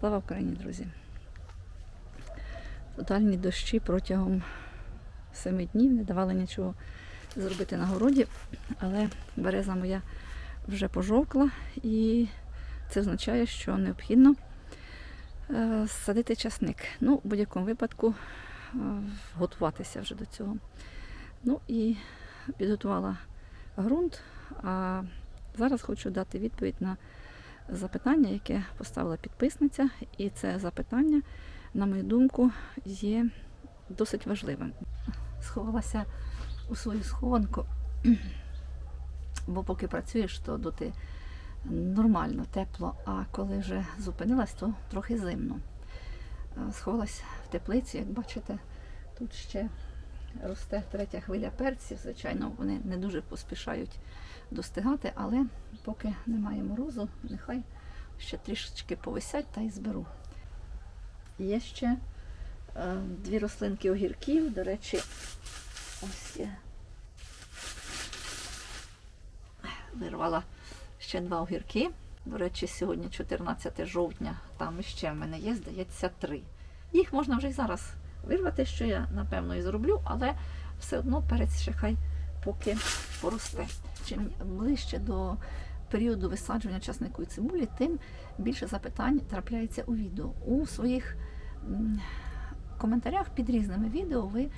Слава Україні, друзі! Тотальні дощі протягом семи днів не давали нічого зробити на городі, але береза моя вже пожовкла, і це означає, що необхідно е, садити часник. Ну, в будь-якому випадку е, готуватися вже до цього. Ну і підготувала ґрунт, а зараз хочу дати відповідь на запитання, яке поставила підписниця, і це запитання, на мою думку, є досить важливим. Сховалася у свою схованку, бо поки працюєш, то доти нормально, тепло, а коли вже зупинилась, то трохи зимно. Е, Сховалась в теплицю, як бачите, тут ще росте третя хвиля перців. Звичайно, вони не дуже поспішають достигати, але поки немає морозу, нехай ще трішечки повисять та й зберу. Є ще е, дві рослинки огірків, до речі, ось є. Вирвала ще два огірки. До речі, сьогодні 14 жовтня, там ще в мене є, здається, три. Їх можна вже й зараз вирвати, що я напевно і зроблю, але все одно перець ще хай поки поросте. Чим ближче до періоду висаджування часнику і цибулі, тим більше запитань трапляється у відео. У своїх коментарях під різними відео ви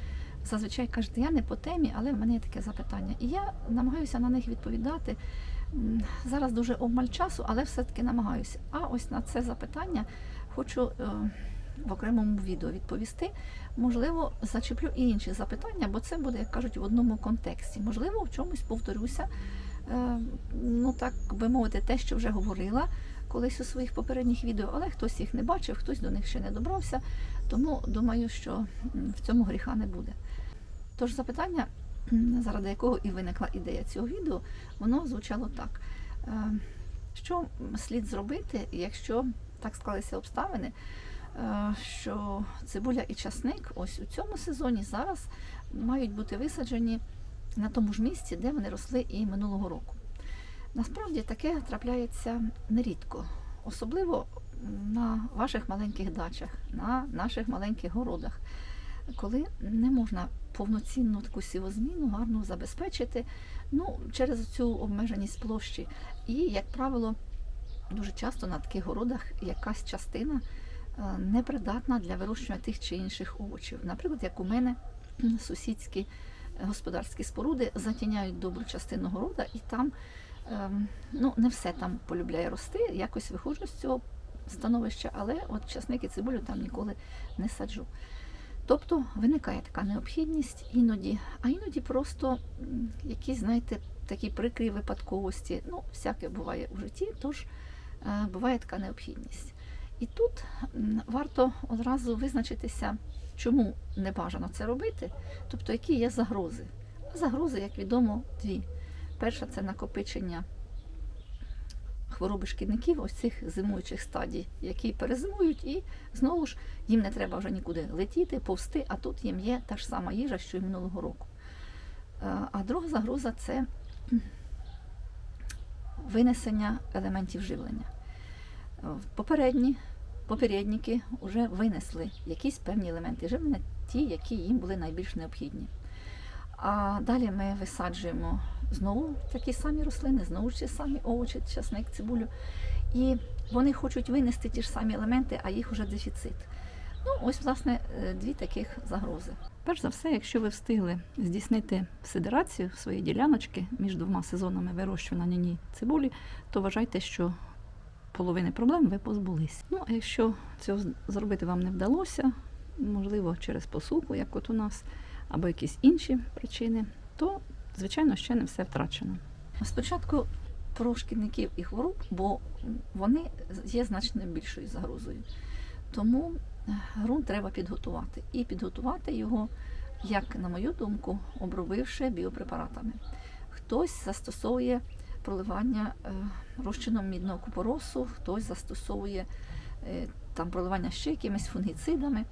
зазвичай кажете, я не по темі, але в мене є таке запитання. І я намагаюся на них відповідати. Зараз дуже обмаль часу, але все-таки намагаюся. А ось на це запитання хочу е, в окремому відео відповісти. Можливо, зачеплю і інші запитання, бо це буде, як кажуть, в одному контексті. Можливо, в чомусь повторюся. Е, ну так би мовити, те, що вже говорила колись у своїх попередніх відео, але хтось їх не бачив, хтось до них ще не добрався. Тому думаю, що в цьому гріха не буде. Тож запитання, заради якого і виникла ідея цього відео, воно звучало так. Е, Що слід зробити, якщо так склалися обставини, що цибуля і часник ось у цьому сезоні зараз мають бути висаджені на тому ж місці, де вони росли і минулого року. Насправді таке трапляється нерідко, особливо на ваших маленьких дачах, на наших маленьких городах, коли не можна повноцінну таку сівозміну гарно забезпечити ну, через цю обмеженість площі. І, як правило, дуже часто на таких городах якась частина е, непридатна для вирощування тих чи інших овочів. Наприклад, як у мене сусідські господарські споруди затіняють добру частину города, і там ем, ну, не все там полюбляє рости. Якось виходжу з цього становища, але от часник цибулю там ніколи не саджу. Тобто виникає така необхідність іноді, а іноді просто якісь, знаєте, такі прикрі випадковості. Ну, всяке буває у житті, тож е, буває така необхідність. І тут варто одразу визначитися, чому не бажано це робити, тобто які є загрози. А Загрози, як відомо, дві. Перша це накопичення хвороби шкідників, ось цих зимуючих стадій, які перезимують, і знову ж їм не треба вже нікуди летіти, повсти, а тут їм є та ж сама їжа, що й минулого року. Е, А друга загроза це винесення елементів живлення. Е, Попередні попередники вже винесли якісь певні елементи живлення, ті, які їм були найбільш необхідні. А далі ми висаджуємо знову такі самі рослини, знову ж ті самі овочі, часник, цибулю. І вони хочуть винести ті ж самі елементи, а їх вже дефіцит. Ну, ось, власне, е, дві таких загрози. Перш за все, якщо ви встигли здійснити сидерацію своєї діляночки між двома сезонами вирощування ній цибулі, то вважайте, що половини проблем ви позбулись. Ну, а якщо цього зробити вам не вдалося, можливо, через посуху, як от у нас, або якісь інші причини, то, звичайно, ще не все втрачено. Спочатку про шкідників і хвороб, бо вони є значно більшою загрозою. Тому е, ґрунт треба підготувати. І підготувати його, як на мою думку, обробивши біопрепаратами. Хтось застосовує проливання е, розчином мідного купоросу, хтось застосовує е, там проливання ще якимись фунгіцидами.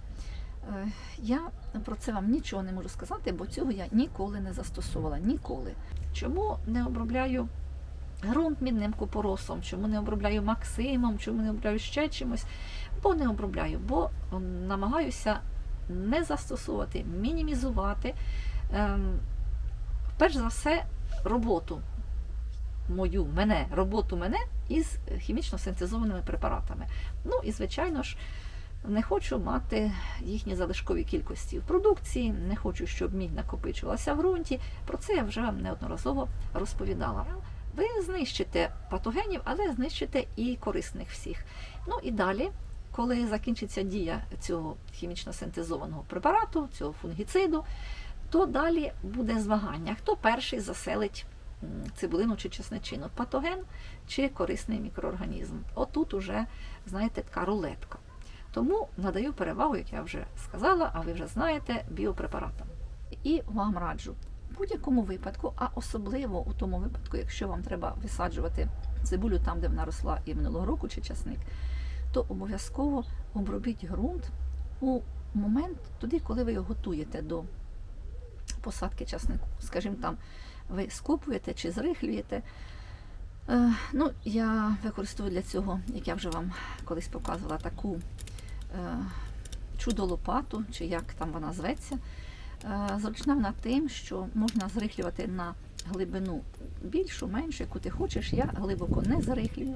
Е, Я про це вам нічого не можу сказати, бо цього я ніколи не застосовувала. Ніколи. Чому не обробляю ґрунт мідним купоросом, чому не обробляю максимом, чому не обробляю ще чимось? бо не обробляю, бо намагаюся не застосовувати, мінімізувати. Ем, перш за все, роботу мою, мене, роботу мене із хімічно синтезованими препаратами. Ну і, звичайно ж, не хочу мати їхні залишкові кількості в продукції, не хочу, щоб мідь накопичувалася в ґрунті. Про це я вже вам неодноразово розповідала. Ви знищите патогенів, але знищите і корисних всіх. Ну і далі, коли закінчиться дія цього хімічно синтезованого препарату, цього фунгіциду, то далі буде змагання, хто перший заселить цибулину чи чесничину, патоген чи корисний мікроорганізм. Отут уже, знаєте, така рулетка. Тому надаю перевагу, як я вже сказала, а ви вже знаєте, біопрепаратам. І вам раджу в будь-якому випадку, а особливо у тому випадку, якщо вам треба висаджувати цибулю там, де вона росла і минулого року, чи часник, то обов'язково обробіть ґрунт у момент тоді, коли ви його готуєте до посадки часнику. Скажімо, там ви скопуєте чи зрихлюєте. Е, Ну, я використовую для цього, як я вже вам колись показувала, таку е, чудо-лопату, чи як там вона зветься. Е, Зручна вона тим, що можна зрихлювати на глибину більшу, меншу, яку ти хочеш. Я глибоко не зарихлюю.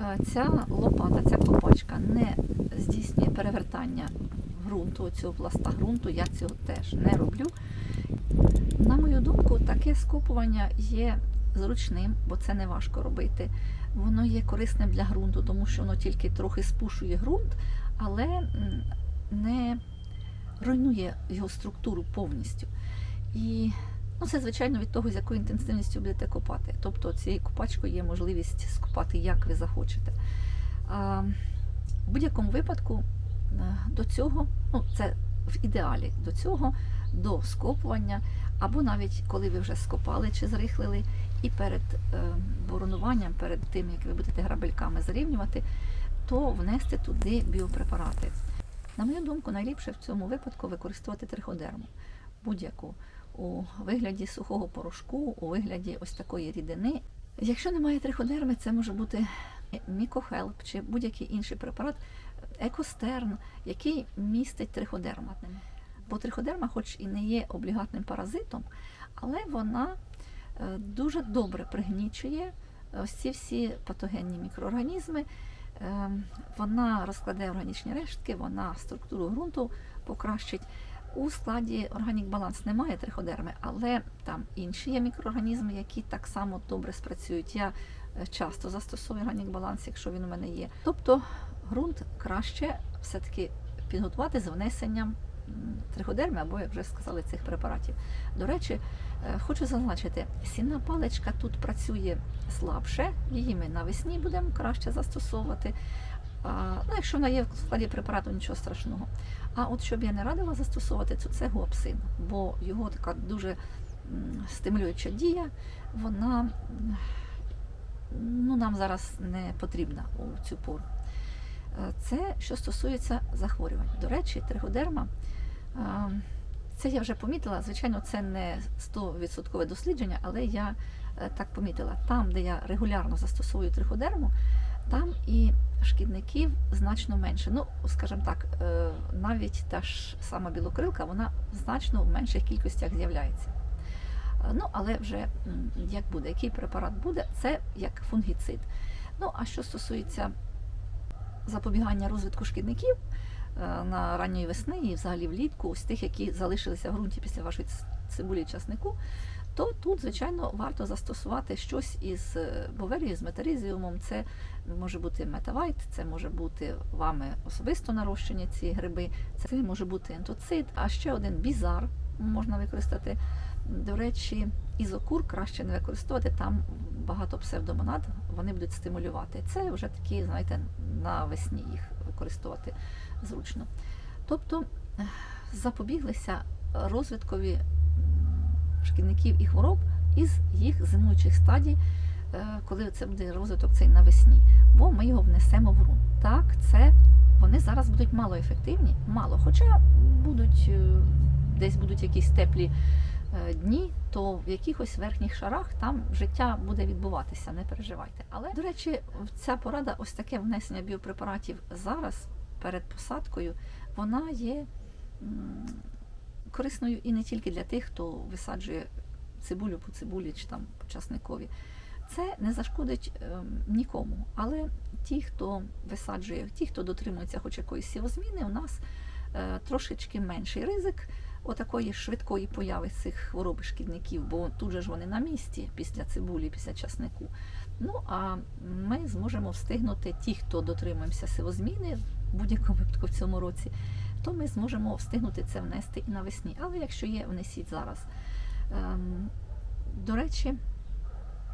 Е, Ця лопата, ця копачка не здійснює перевертання ґрунту, цього пласта ґрунту. Я цього теж не роблю. На мою думку, таке скопування є зручним, бо це не важко робити. Воно є корисним для ґрунту, тому що воно тільки трохи спушує ґрунт, але не руйнує його структуру повністю. І ну, це, звичайно, від того, з якою інтенсивністю будете копати. Тобто цією копачкою є можливість скопати, як ви захочете. А, в будь-якому випадку е, до цього, ну, це в ідеалі до цього, до скопування, або навіть коли ви вже скопали чи зрихлили, і перед е, боронуванням, перед тим, як ви будете грабельками зарівнювати, то внести туди біопрепарати. На мою думку, найліпше в цьому випадку використовувати триходерму будь-яку у вигляді сухого порошку, у вигляді ось такої рідини. Якщо немає триходерми, це може бути мікохелп чи будь-який інший препарат, екостерн, який містить триходерма. Бо триходерма, хоч і не є облігатним паразитом, але вона е, дуже добре пригнічує ось ці всі патогенні мікроорганізми. Е, Вона розкладе органічні рештки, вона структуру ґрунту покращить. У складі органік баланс немає триходерми, але там інші є мікроорганізми, які так само добре спрацюють. Я е, часто застосовую органік баланс, якщо він у мене є. Тобто ґрунт краще все-таки підготувати з внесенням триходерми або, як вже сказали, цих препаратів. До речі, е, хочу зазначити, сінна паличка тут працює слабше, її ми навесні будемо краще застосовувати. А, ну, якщо вона є в складі препарату, нічого страшного. А от щоб я не радила застосовувати, то це гуапсин, бо його така дуже стимулююча дія, вона ну, нам зараз не потрібна у цю пору. Це що стосується захворювань. До речі, тригодерма, це я вже помітила, звичайно, це не 100% дослідження, але я е, так помітила. Там, де я регулярно застосовую триходерму, там і шкідників значно менше. Ну, скажімо так, е, навіть та ж сама білокрилка, вона значно в менших кількостях з'являється. Е, Ну, але вже як буде, який препарат буде, це як фунгіцид. Ну, а що стосується запобігання розвитку шкідників е, на ранньої весни і взагалі влітку, ось тих, які залишилися в ґрунті після вашої цибулі часнику, то тут, звичайно, варто застосувати щось із е, боверією, з метаризіумом. Це може бути метавайт, це може бути вами особисто нарощені ці гриби, це може бути ентоцид, а ще один бізар можна використати. До речі, ізокур краще не використовувати, там багато псевдомонад, вони будуть стимулювати. Це вже такі, знаєте, навесні їх використовувати зручно. Тобто запобіглися розвиткові шкідників і хвороб із їх зимуючих стадій, е, коли це буде розвиток цей навесні, бо ми його внесемо в ґрунт. Так, це вони зараз будуть малоефективні, мало, хоча будуть е, десь будуть якісь теплі дні, то в якихось верхніх шарах там життя буде відбуватися, не переживайте. Але, до речі, ця порада, ось таке внесення біопрепаратів зараз перед посадкою, вона є корисною і не тільки для тих, хто висаджує цибулю по цибулі чи там по часникові. Це не зашкодить ем, нікому. Але ті, хто висаджує, ті, хто дотримується хоч якоїсь сівозміни, у нас е, трошечки менший ризик отакої швидкої появи цих хвороб шкідників, бо тут же ж вони на місці після цибулі, після часнику. Ну а ми зможемо встигнути ті, хто дотримуємося сивозміни в будь-якому випадку в цьому році, то ми зможемо встигнути це внести і навесні. Але якщо є, внесіть зараз. Ем, до речі,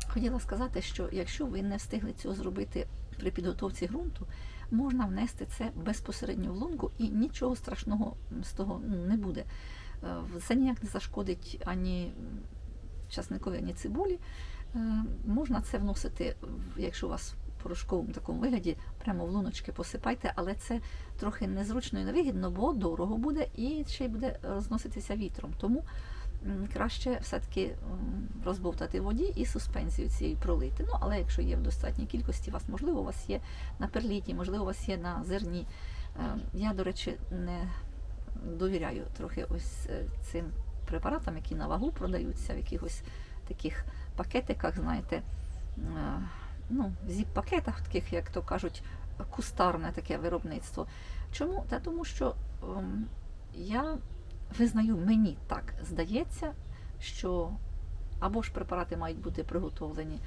хотіла сказати, що якщо ви не встигли цього зробити при підготовці ґрунту, можна внести це безпосередньо в лунку і нічого страшного з того ну, не буде. Е, Це ніяк не зашкодить ані часникові, ані цибулі. Е, Можна це вносити, якщо у вас в порошковому такому вигляді, прямо в луночки посипайте, але це трохи незручно і невигідно, бо дорого буде і ще й буде розноситися вітром. Тому краще все-таки розбовтати воді і суспензію цієї пролити. Ну, але якщо є в достатній кількості, вас можливо, у вас є на перліті, можливо, у вас є на зерні. Е, Я, до речі, не довіряю трохи ось е, цим препаратам, які на вагу продаються в якихось таких пакетиках, знаєте, е, ну, зіп-пакетах, таких, як то кажуть, кустарне таке виробництво. Чому? Та тому що ем, я визнаю, мені так здається, що або ж препарати мають бути приготовлені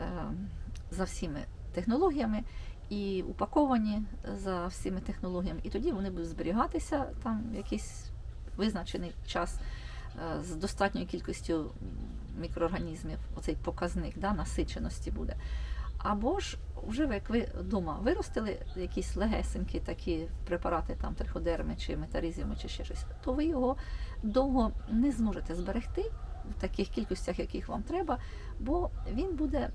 ем, за всіми технологіями і упаковані за всіми технологіями, і тоді вони будуть зберігатися там якийсь визначений час е, з достатньою кількістю мікроорганізмів, оцей показник да, насиченості буде. Або ж вже як ви вдома виростили якісь легесенькі такі препарати, там триходерми чи метаризіми, чи ще щось, то ви його довго не зможете зберегти в таких кількостях, яких вам треба, бо він буде,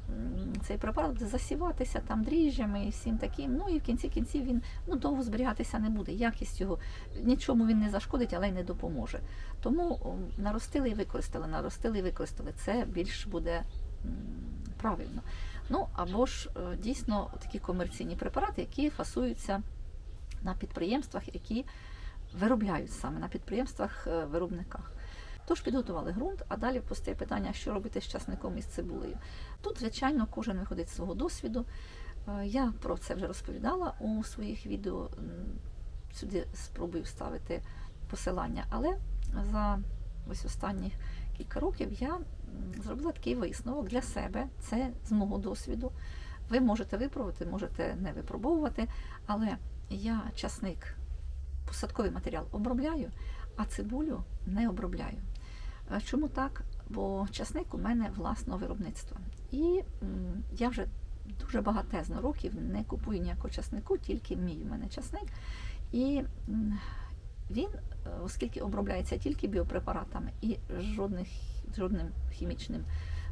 цей препарат засіватися там дріжджами і всім таким. Ну і в кінці кінців він ну, довго зберігатися не буде. Якість його нічому він не зашкодить, але й не допоможе. Тому наростили і використали, наростили і використали. Це більш буде правильно. Ну або ж е, дійсно такі комерційні препарати, які фасуються на підприємствах, які виробляють саме на підприємствах е. Тож підготували ґрунт, а далі постає питання, що робити з часником і з цибулею. Тут, звичайно, кожен виходить з свого досвіду. Е, Я про це вже розповідала у своїх відео. Сюди спробую вставити посилання, але за ось останні кілька років я зробила такий висновок для себе. Це з мого досвіду. Ви можете випробувати, можете не випробовувати, але я часник, посадковий матеріал обробляю, а цибулю не обробляю. Е, Чому так? Бо часник у мене власного виробництва. І я вже дуже багатезно років не купую ніякого часнику, тільки мій у мене часник. І він, е, оскільки обробляється тільки біопрепаратами і жодних, жодним хімічним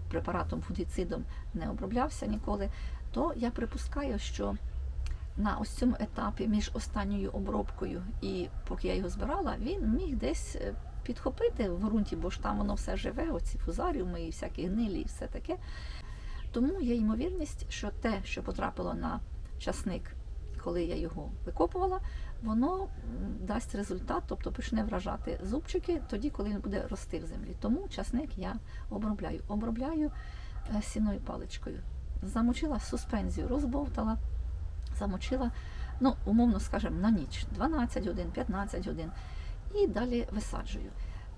препаратом, фунгіцидом не оброблявся ніколи, то я припускаю, що на ось цьому етапі між останньою обробкою і поки я його збирала, він міг десь е, підхопити в ґрунті, бо ж там воно все живе, оці фузаріуми і всякі гнилі, і все таке. Тому є ймовірність, що те, що потрапило на часник, коли я його викопувала, воно дасть результат, тобто почне вражати зубчики тоді, коли він буде рости в землі. Тому часник я обробляю. Обробляю е, сіною паличкою. Замочила суспензію, розбовтала, замочила, ну, умовно скажемо, на ніч 12 годин, 15 годин. І далі висаджую.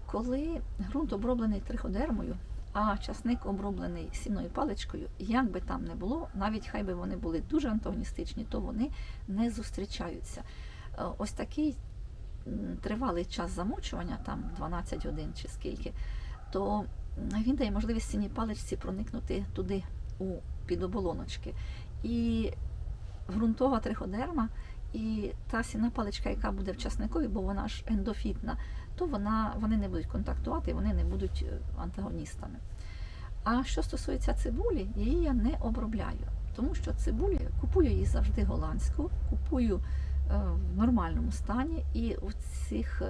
Коли ґрунт оброблений триходермою, а часник оброблений сінною паличкою, як би там не було, навіть хай би вони були дуже антагоністичні, то вони не зустрічаються. Е, Ось такий тривалий час замочування, там 12 годин чи скільки, то він дає можливість сіній паличці проникнути туди, у підоболоночки. І ґрунтова триходерма і та сіна паличка, яка буде в часникові, бо вона ж ендофітна, то вона, вони не будуть контактувати, вони не будуть е, антагоністами. А що стосується цибулі, її я не обробляю, тому що цибулю купую її завжди голландську, купую е, в нормальному стані, і в, цих,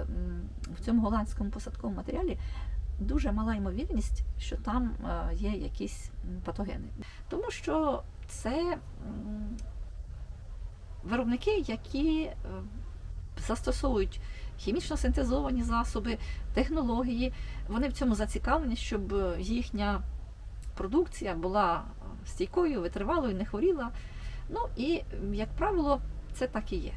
в цьому голландському посадковому матеріалі дуже мала ймовірність, що там е, є якісь патогени. Тому що це виробники, які е, застосовують хімічно синтезовані засоби, технології, вони в цьому зацікавлені, щоб е, їхня продукція була е, стійкою, витривалою, не хворіла. Ну і, як правило, це так і є.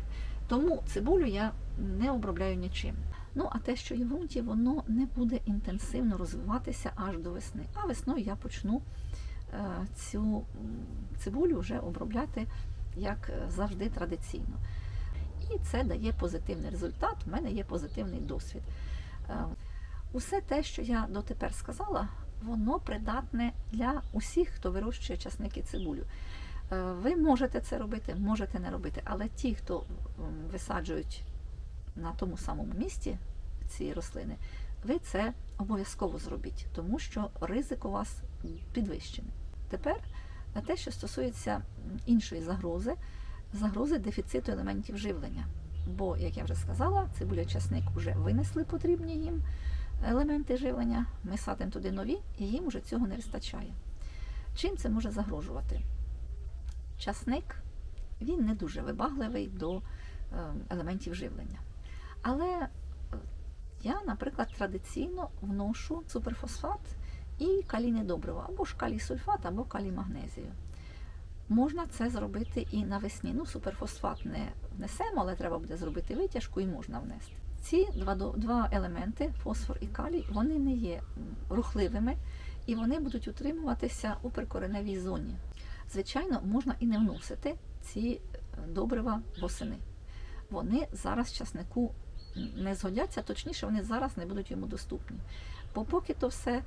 Тому цибулю я не обробляю нічим. Ну, а те, що є в воно не буде інтенсивно розвиватися аж до весни. А весною я почну цю цибулю вже обробляти як завжди традиційно. І це дає позитивний результат. У мене є позитивний досвід. Е, Усе те, що я дотепер сказала, воно придатне для усіх, хто вирощує часник і цибулю. Е, Ви можете це робити, можете не робити, але ті, хто висаджують на тому самому місці ці рослини, ви це обов'язково зробіть, тому що ризик у вас підвищений. Тепер е, те, що стосується іншої загрози, загрози дефіциту елементів живлення. Бо, як я вже сказала, цибуля часник вже винесли потрібні їм елементи живлення, ми садимо туди нові, і їм вже цього не вистачає. Чим це може загрожувати? Часник він не дуже вибагливий до е, елементів живлення. Але е, я, наприклад, традиційно вношу суперфосфат і калійне добриво, або ж калій сульфат, або калій магнезію. Можна це зробити і навесні. Ну, суперфосфат не внесемо, але треба буде зробити витяжку і можна внести. Ці два, два елементи, фосфор і калій, вони не є рухливими і вони будуть утримуватися у прикореневій зоні. Звичайно, можна і не вносити ці е, добрива восени. Вони зараз часнику не згодяться, точніше, вони зараз не будуть йому доступні. Бо поки то все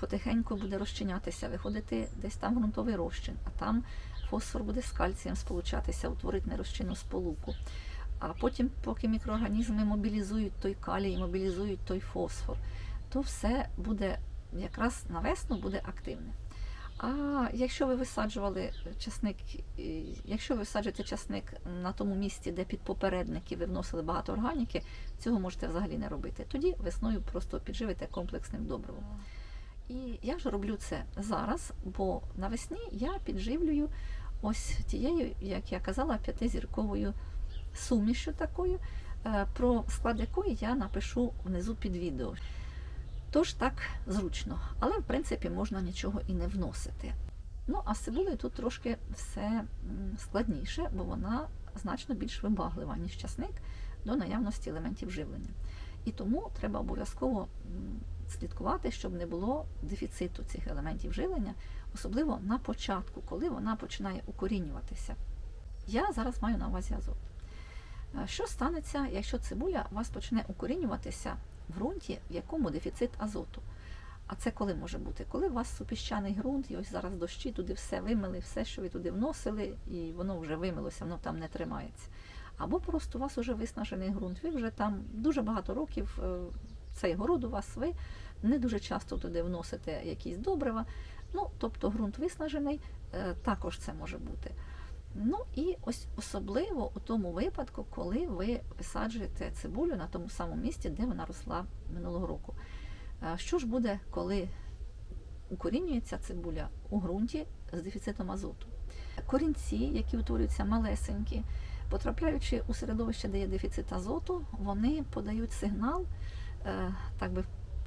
потихеньку буде розчинятися, виходити десь там ґрунтовий розчин, а там фосфор буде з кальцієм сполучатися, утворить нерозчинну сполуку. А потім, поки мікроорганізми мобілізують той калій, мобілізують той фосфор, то все буде якраз на весну буде активне. А якщо ви висаджували часник, якщо ви висаджуєте часник на тому місці, де під попередники ви вносили багато органіки, цього можете взагалі не робити. Тоді весною просто підживите комплексним добривом. І я ж роблю це зараз, бо навесні я підживлюю ось тією, як я казала, п'ятизірковою сумішю такою, е, про склад якої я напишу внизу під відео. Тож так зручно, але в принципі можна нічого і не вносити. Ну, а з цибулею тут трошки все складніше, бо вона значно більш вибаглива, ніж часник до наявності елементів живлення. І тому треба обов'язково слідкувати, щоб не було дефіциту цих елементів живлення, особливо на початку, коли вона починає укорінюватися. Я зараз маю на увазі азот. Е, Що станеться, якщо цибуля у вас почне укорінюватися в ґрунті, в якому дефіцит азоту? А це коли може бути? Коли у вас супіщаний ґрунт, і ось зараз дощі туди все вимили, все, що ви туди вносили, і воно вже вимилося, воно там не тримається. Або просто у вас вже виснажений ґрунт, ви вже там дуже багато років е, цей город у вас, ви не дуже часто туди вносите якісь добрива. Ну, тобто ґрунт виснажений, е, також це може бути. Ну і ось особливо у тому випадку, коли ви висаджуєте цибулю на тому самому місці, де вона росла минулого року. Е, Що ж буде, коли укорінюється цибуля у ґрунті з дефіцитом азоту? Корінці, які утворюються малесенькі, потрапляючи у середовище, де є дефіцит азоту, вони подають сигнал, е, так би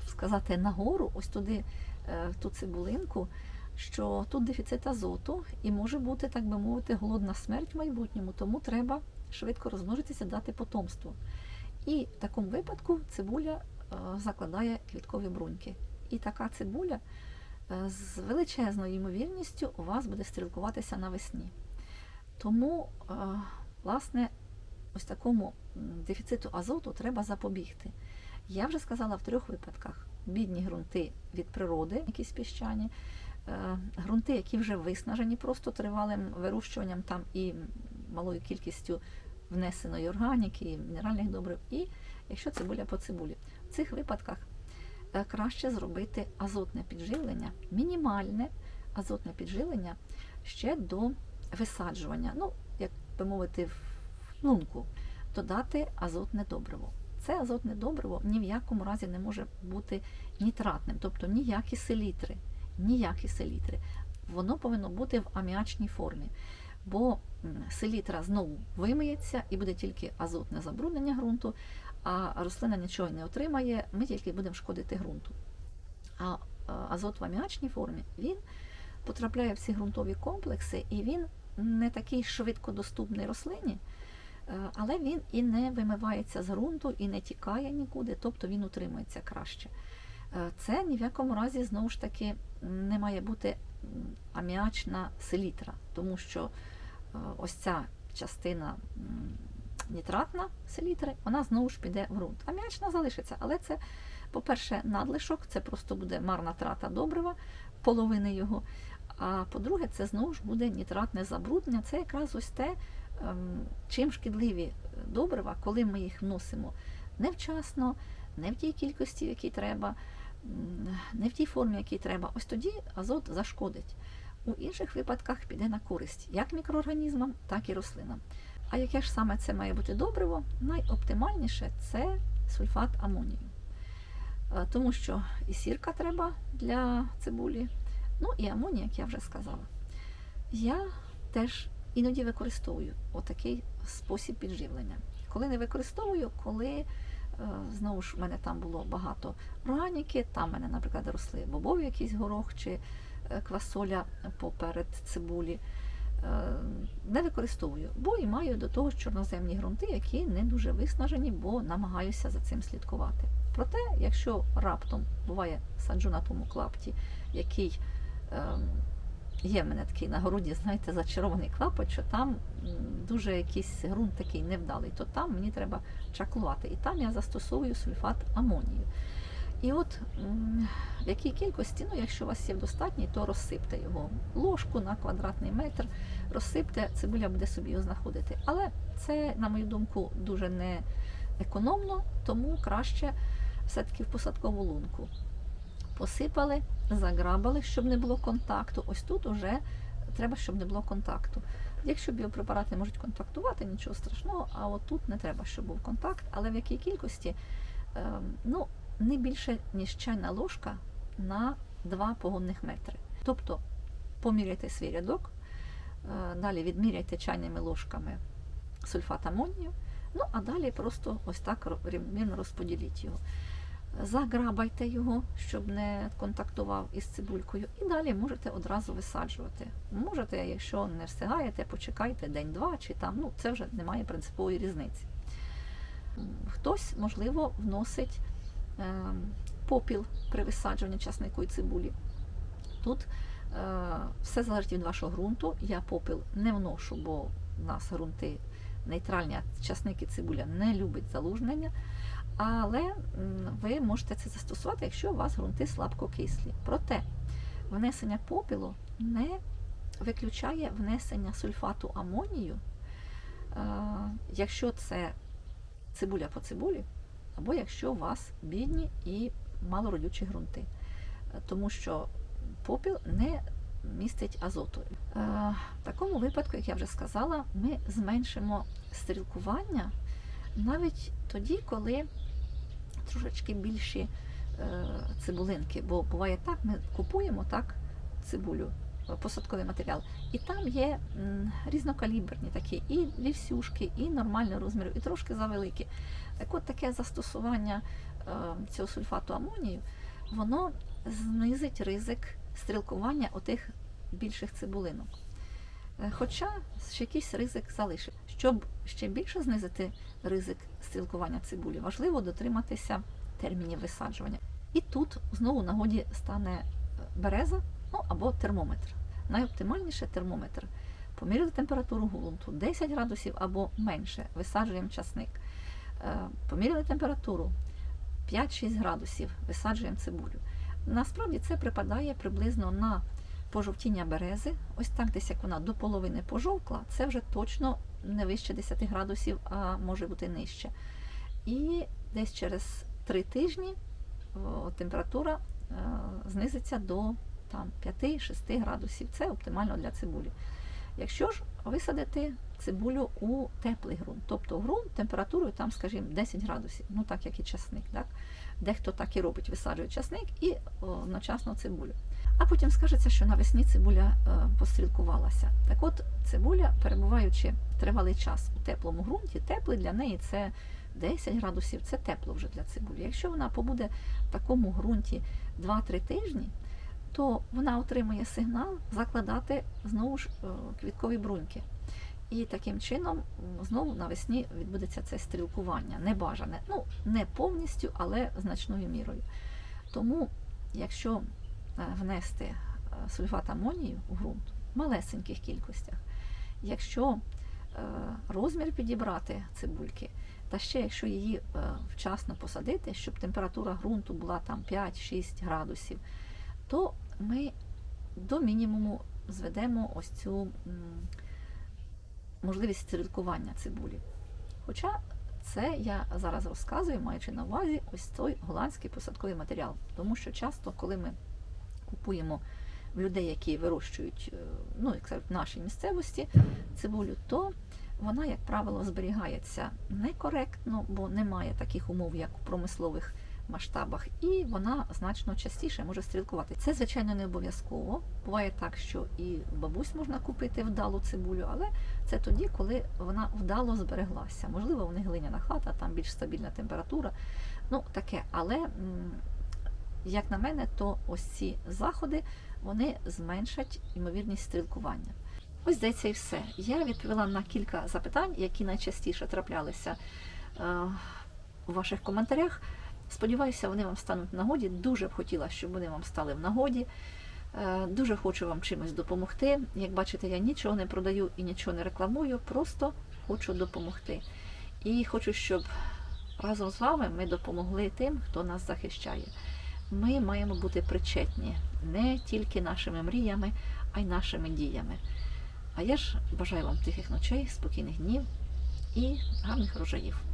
сказати, нагору, ось туди, е, в ту цибулинку, що тут дефіцит азоту і може бути, так би мовити, голодна смерть в майбутньому, тому треба швидко розмножитися, дати потомство. І в такому випадку цибуля е, закладає квіткові бруньки. І така цибуля з величезною ймовірністю у вас буде стрілкуватися навесні. Тому, власне, ось такому дефіциту азоту треба запобігти. Я вже сказала в трьох випадках: бідні ґрунти від природи, якісь піщані, е, ґрунти, які вже виснажені просто тривалим вирощуванням там і малою кількістю внесеної органіки, мінеральних добрив, і якщо цибуля по цибулі. В цих випадках е, краще зробити азотне підживлення, мінімальне азотне підживлення ще до висаджування. Ну, би мовити, в лунку додати азотне добриво. Це азотне добриво ні в якому разі не може бути нітратним, тобто ніякі селітри, ніякі селітри. Воно повинно бути в аміачній формі. бо селітра знову вимиється і буде тільки азотне забруднення ґрунту, а рослина нічого не отримає, ми тільки будемо шкодити ґрунту. А е, азот в аміачній формі він потрапляє в ці ґрунтові комплекси, і він не такий швидко доступний рослині, е, але він і не вимивається з ґрунту, і не тікає нікуди, тобто він утримується краще. Е, Це ні в якому разі знову ж таки не має бути аміачна селітра, тому що е, ось ця частина нітратна селітри, вона знову ж піде в ґрунт. Аміачна залишиться, але це, по-перше, надлишок, це просто буде марна трата добрива, половини його. А по-друге, це знову ж буде нітратне забруднення. Це якраз ось те, ем, чим шкідливі добрива, коли ми їх вносимо невчасно, не в тій кількості, якій треба, не в тій формі, якій треба. Ось тоді азот зашкодить. У інших випадках піде на користь як мікроорганізмам, так і рослинам. А яке ж саме це має бути добриво? Найоптимальніше це сульфат амонію. Е, Тому що і сірка треба для цибулі, ну і амоній, як я вже сказала. Я теж іноді використовую отакий спосіб підживлення. Коли не використовую, коли е, знову ж в мене там було багато органіки, там в мене, наприклад, росли бобові якийсь горох чи е, квасоля поперед цибулі. Е, Не використовую, бо і маю до того чорноземні ґрунти, які не дуже виснажені, бо намагаюся за цим слідкувати. Проте, якщо раптом буває саджу на тому клапті, який є в мене такий на городі, знаєте, зачарований клапоть, що там дуже якийсь ґрунт такий невдалий, то там мені треба чаклувати. І там я застосовую сульфат амонію. І от в якій кількості, ну якщо у вас є достатній, то розсипте його ложку на квадратний метр, розсипте, цибуля буде собі його знаходити. Але це, на мою думку, дуже не економно, тому краще все-таки в посадкову лунку. Посипали, заграбали, щоб не було контакту. Ось тут уже треба, щоб не було контакту. Якщо біопрепарати можуть контактувати, нічого страшного, а от тут не треба, щоб був контакт, але в якій кількості? Ем, ну, не більше, ніж чайна ложка на 2 погонних метри. Тобто поміряйте свій рядок, е, далі відміряйте чайними ложками сульфат амонію, ну а далі просто ось так рівномірно розподіліть його. Заграбайте його, щоб не контактував із цибулькою, і далі можете одразу висаджувати. Можете, якщо не встигаєте, почекайте день-два чи там, ну це вже немає принципової різниці. Хтось, можливо, вносить е, попіл при висаджуванні часнику і цибулі. Тут е, все залежить від вашого ґрунту. Я попіл не вношу, бо в нас ґрунти нейтральні, а часник і цибуля не любить залужнення. Але ви можете це застосувати, якщо у вас ґрунти слабкокислі. Проте внесення попілу не виключає внесення сульфату амонію, е, якщо це цибуля по цибулі, або якщо у вас бідні і малородючі ґрунти. Е, Тому що попіл не містить азоту. Е, В такому випадку, як я вже сказала, ми зменшимо стрілкування навіть тоді, коли трошечки більші е, цибулинки. Бо буває так, ми купуємо так цибулю, е, посадковий матеріал, і там є м, різнокаліберні такі і вівсюшки, і нормального розміру, і трошки завеликі. Так от таке застосування е, цього сульфату амонію, воно знизить ризик стрілкування отих більших цибулинок. Е, Хоча якийсь ризик залишив. Щоб ще більше знизити ризик стрілкування цибулі, важливо дотриматися термінів висаджування. І тут знову нагоді стане е, береза ну, або термометр. Найоптимальніше термометр. Поміряли температуру ґрунту 10 градусів або менше, висаджуємо часник. Е, Поміряли температуру 5-6 градусів, висаджуємо цибулю. Насправді це припадає приблизно на пожовтіння берези. Ось так, десь як вона до половини пожовкла, це вже точно не вище 10 градусів, а може бути нижче. І десь через 3 тижні температура е, знизиться до 5-6 градусів. Це оптимально для цибулі. Якщо ж висадити цибулю у теплий ґрунт, тобто ґрунт температурою там, скажімо, 10 градусів, ну так як і часник, так? Дехто так і робить, висаджує часник і одночасно цибулю. А потім скажеться, що навесні цибуля е, пострілкувалася. Так от цибуля, перебуваючи тривалий час у теплому ґрунті, теплий для неї це 10 градусів, це тепло вже для цибулі. Якщо вона побуде в такому ґрунті 2-3 тижні, то вона отримує сигнал закладати знову ж е, квіткові бруньки. І таким чином знову навесні відбудеться це стрілкування. Небажане. Ну, не повністю, але значною мірою. Тому, якщо внести е, сульфат амонію у ґрунт в малесеньких кількостях, якщо е, розмір підібрати цибульки, та ще якщо її е, вчасно посадити, щоб температура ґрунту була там 5-6 градусів, то ми до мінімуму зведемо ось цю можливість стрілкування цибулі. Хоча це я зараз розказую, маючи на увазі ось той голландський посадковий матеріал. Тому що часто, коли ми купуємо в людей, які вирощують е, ну, як кажуть, в нашій місцевості цибулю, то вона, як правило, зберігається некоректно, бо немає таких умов, як у промислових масштабах, і вона значно частіше може стрілкувати. Це, звичайно, не обов'язково. Буває так, що і бабусь можна купити вдалу цибулю, але це тоді, коли вона вдало збереглася. Можливо, в них глиняна хата, там більш стабільна температура. Ну, таке. Але, як на мене, то ось ці заходи вони зменшать ймовірність стрілкування. Ось здається, і все. Я відповіла на кілька запитань, які найчастіше траплялися е, у ваших коментарях. Сподіваюся, вони вам стануть в нагоді. Дуже б хотіла, щоб вони вам стали в нагоді. Е, Дуже хочу вам чимось допомогти. Як бачите, я нічого не продаю і нічого не рекламую, просто хочу допомогти. І хочу, щоб разом з вами ми допомогли тим, хто нас захищає. Ми маємо бути причетні не тільки нашими мріями, а й нашими діями. А я ж бажаю вам тихих ночей, спокійних днів і гарних врожаїв.